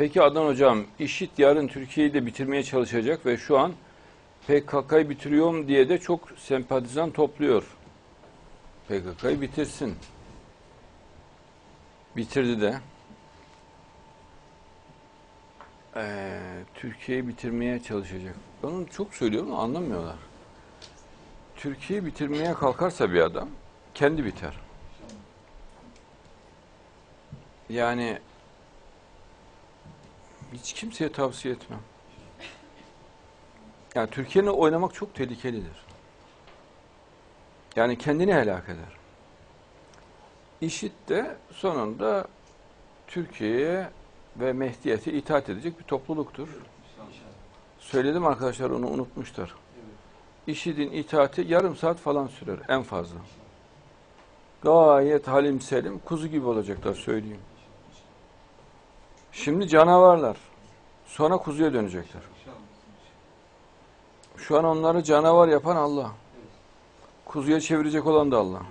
Peki Adnan Hocam, IŞİD yarın Türkiye'yi de bitirmeye çalışacak ve şu an PKK'yı bitiriyorum diye de çok sempatizan topluyor. PKK'yı bitirsin. Bitirdi de. Ee, Türkiye'yi bitirmeye çalışacak. Ben onu çok söylüyorum anlamıyorlar. Türkiye'yi bitirmeye kalkarsa bir adam kendi biter. Yani hiç kimseye tavsiye etmem. Yani Türkiye'nin oynamak çok tehlikelidir. Yani kendini helak eder. İşit de sonunda Türkiye'ye ve Mehdiyet'e itaat edecek bir topluluktur. Söyledim arkadaşlar onu unutmuşlar. İşidin itaati yarım saat falan sürer en fazla. Gayet halim selim kuzu gibi olacaklar söyleyeyim. Şimdi canavarlar. Sonra kuzuya dönecekler. Şu an onları canavar yapan Allah. Kuzuya çevirecek olan da Allah.